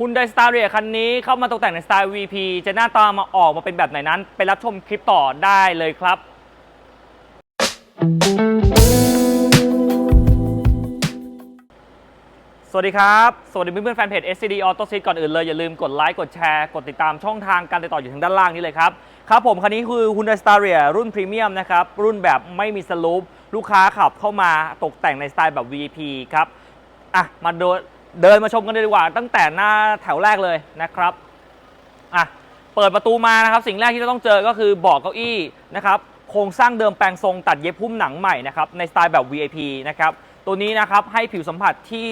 ฮุนไดสตาร์เรียคันนี้เข้ามาตกแต่งในสไตล์ VP จะหน้าตามาออกมาเป็นแบบไหนนั้น ไปรับชมคลิปต่อได้เลยครับ สวัสดีครับ สวัสดีเพื่อนๆแฟนเพจ SCD Auto Seat ก่อนอื่นเลย อย่าลืมกดไลค์กดแชร์ กดติดตามช่องทางการติดต่ออยู่ทางด้านล่างนี้เลยครับ ครับผมคันนี้คือ Hyundai Staria รุ่นพรีเมียมนะครับ รุ่นแบบไม่มีสลูปลูกค้าขับเข้ามาตกแต่งในสไตล์แบบ VIP ครับอะมาดิน เดินมาชมกันเลยดีกว่า ตั้งแต่หน้าแถวแรกเลยนะครับอะเปิดประตูมานะครับ สิ่งแรกที่เราต้องเจอก็คือเบาะเก้าอี้นะครับโครงสร้างเดิมแปลงทรงตัดเย็บหุ้มหนังใหม่นะครับในสไตล์แบบ VIP นะครับตัวนี้นะครับให้ผิวสัมผัสที่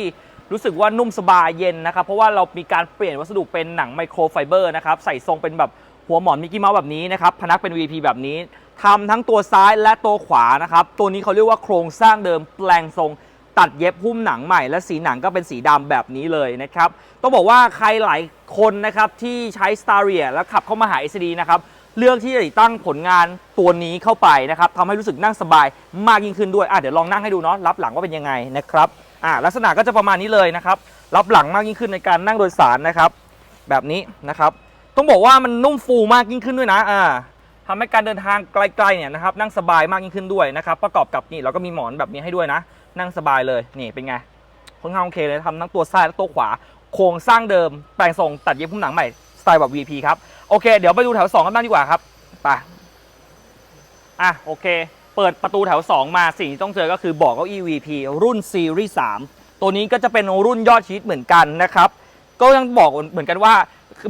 รู้สึกว่านุ่มสบายเย็นนะครับ เพราะว่าเรามีการเปลี่ยนวัสดุเป็นหนังไมโครไฟเบอร์นะครับใส่ทรงเป็นแบบหัวหมอนมิกกี้เมาส์แบบนี้นะครับพนักเป็น VIP แบบนี้ทำทั้งตัวซ้ายและตัวขวานะครับตัวนี้เขาเรียกว่าโครงสร้างเดิมแปลงทรง ตัดเย็บหุ้มหนังใหม่ และสีหนังก็เป็นสีดำแบบนี้เลยนะครับ ต้องบอกว่าใครหลายคนนะครับที่ใช้ s t a r i a แล้วขับเข้ามาหา SD นะครับเลือกที่จะติดตั้งผลงานตัวนี้เข้าไปนะครับทำให้รู้สึกนั่งสบายมากยิ่งขึ้นด้วยอะเดี๋ยวลองนั่งให้ดูเนาะรับหลังว่าเป็นยังไงนะครับอะลักษณะก็จะประมาณนี้เลยนะครับรับหลังมากยิ่งขึ้นในการนั่งโดยสารนะครับ แบบนี้นะครับ ต้องบอกว่ามันนุ่มฟูมากยิ่งขึ้นด้วยนะอ่าทำให้การเดินทางไกลๆเนี่ยนะครับนั่งสบายมากยิ่งขึ้นด้วยนะครับ ประกอบกับนี่เราก็มีหมอนแบบนี้ให้ด้วยนะ นั่งสบายเลยนี่เป็นไงค่อนข้างโอเคเลยทำทั้งตัวซ้ายและตัวขวา โครงสร้างเดิม แปลงทรงตัดเย็บหุ้มหนังใหม่สไตล์แบบ VP ครับ โอเค เดี๋ยวไปดูแถว 2 กันบ้างดีกว่าครับไปอะโอเค เปิดประตูแถว 2 มาสิ่งที่ต้องเจอก็คือบอกเก้าอี้ VP รุ่นซีรีส์3ตัวนี้ก็จะเป็นรุ่นยอดชีตเหมือนกันนะครับ ก็ยังบอกเหมือนกันว่า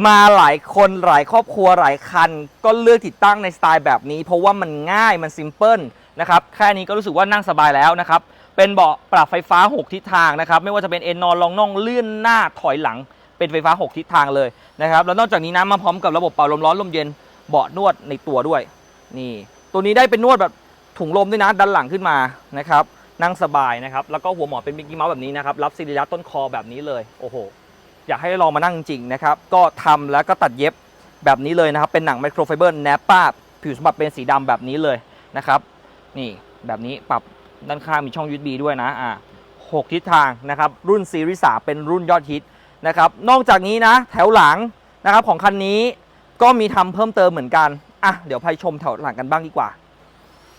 มาหลายคนหลายครอบครัวหลายคัน ก็เลือกติดตั้งในสไตล์แบบนี้ เพราะว่ามันง่ายมันซิมเพิลนะครับแค่นี้ก็รู้สึกว่านั่งสบายแล้วนะครับ เป็นเบาะปรับไฟฟ้า 6 ทิศทางนะครับ ไม่ว่าจะเป็นเอนนอนรองน่องเลื่อนหน้าถอยหลัง เป็นไฟฟ้า 6 ทิศทางเลยนะครับ แล้วนอกจากนี้นะมาพร้อมกับระบบเป่าลมร้อนลมเย็นเบาะนวดในตัวด้วย นี่ ตัวนี้ได้เป็นนวดแบบถุงลมด้วยนะดันหลังขึ้นมานะครับนั่งสบายนะครับ แล้วก็หัวหมอนเป็นมิกกี้เมาส์แบบนี้นะครับ รับซีรีระต้นคอแบบนี้เลย โอ้โห อยากให้ลองมานั่งจริงนะครับ ก็ทำแล้วก็ตัดเย็บแบบนี้เลยนะครับ เป็นหนังไมโครไฟเบอร์แนปป้าผิวสัมผัสเป็นสีดำแบบนี้เลยนะครับ นี่แบบนี้ปรับ ด้านข้างมีช่อง USB ด้วยนะอ่าหกทิศทางนะครับ รุ่นซีรีส์3เป็นรุ่นยอดฮิตนะครับ นอกจากนี้นะแถวหลังนะครับของคันนี้ก็มีทำเพิ่มเติมเหมือนกัน อะ เดี๋ยวไปชมแถวหลังกันบ้างดีกว่า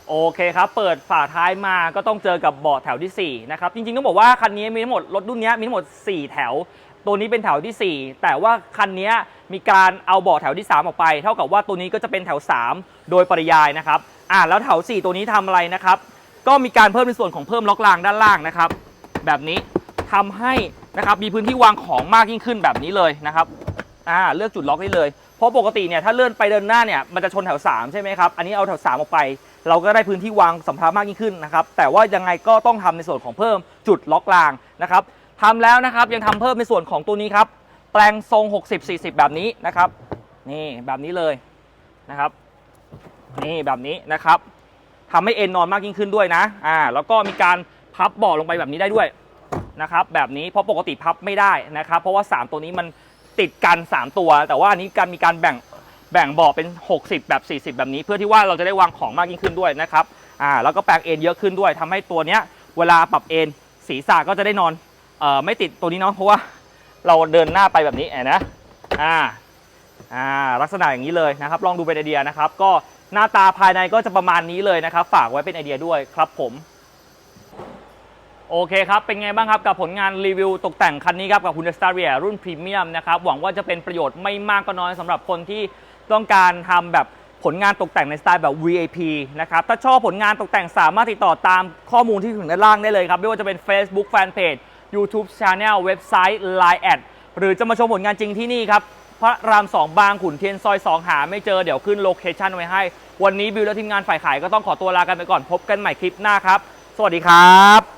โอเคครับ เปิดฝาท้ายมาก็ต้องเจอกับเบาะแถวทีสี่4 นะครับ จริงๆ ต้องบอกว่าคันนี้มีทั้งหมดรถรุ่นนี้มีทั้งหมด 4 แถว ตัวนี้เป็นแถวทีสี่ 4 แต่ว่าคันนี้มีการเอาเบาะแถวที่ 3 ออกไป เท่ากับว่าตัวนี้ก็จะเป็นแถว 3 โดยปริยายนะครับ อ่าแล้วแถว 4 ตัวนี้ทำอะไรนะครับ ก็มีการเพิ่มในส่วนของเพิ่มล็อกรางด้านล่างนะครับ แบบนี้ทำให้นะครับมีพื้นที่วางของมากยิ่งขึ้นแบบนี้เลยนะครับอ่าเลือกจุดล็อกได้เลย เพราะปกติเนี่ยถ้าเลื่อนไปเดินหน้าเนี่ยมันจะชนแถว3ใช่ไหมครับ อันนี้เอาแถว3ออกไป เราก็ได้พื้นที่วางสัมภาระมากยิ่งขึ้นนะครับ แต่ว่ายังไงก็ต้องทำในส่วนของเพิ่มจุดล็อกรางนะครับทำแล้วนะครับยังทำเพิ่มในส่วนของตัวนี้ครับ แปลงทรง 60 40 แบบนี้นะครับ นี่แบบนี้เลยนะครับ นี่แบบนี้นะครับ ทำให้เอ็นนอนมากยิ่งขึ้นด้วยนะอ่าแล้วก็มีการพับเบาะลงไปแบบนี้ได้ด้วยนะครับแบบนี้เพราะปกติพับไม่ได้นะครับ เพราะว่า 3 ตัวนี้มันติดกัน 3 ตัว แต่ว่าอันนี้การมีการแบ่งแบ่งเบาะเป็น 60 แบบ 40 แบบนี้ เพื่อที่ว่าเราจะได้วางของมากยิ่งขึ้นด้วยนะครับอ่าแล้วก็แปลงเอ็นเยอะขึ้นด้วยทำให้ตัวเนี้ยเวลาปรับเอ็นศีรษะก็จะได้นอนเอ่อไม่ติดตัวนี้เนาะเพราะว่าเราเดินหน้าไปแบบนี้นะอ่าอ่าลักษณะอย่างนี้เลยนะครับ ลองดูเป็นไอเดียนะครับ ก็ หน้าตาภายในก็จะประมาณนี้เลยนะครับ ฝากไว้เป็นไอเดียด้วยครับผมโอเคครับ เป็นไงบ้างครับ กับผลงานรีวิวตกแต่งคันนี้ครับ กับ Hyundai Staria รุ่นพรีเมียมนะครับ หวังว่าจะเป็นประโยชน์ไม่มากก็น้อยสำหรับคนที่ต้องการทำแบบผลงานตกแต่งในสไตล์แบบ VIP นะครับ ถ้าชอบผลงานตกแต่งสามารถติดต่อตามข้อมูลที่ถึงด้านล่างได้เลยครับ ไม่ว่าจะเป็น Facebook Fanpage YouTube Channel เว็บไซต์ Line แอดหรือจะมาชมผลงานจริงที่นี่ครับ ระราม 2 บางขุนเทียนซอย 2 หาไม่เจอเดี๋ยวขึ้นโลเคชั่นไว้ให้ วันนี้บิวและทีมงานฝ่ายขายก็ต้องขอตัวลากันไปก่อนพบกันใหม่คลิปหน้าครับ สวัสดีครับ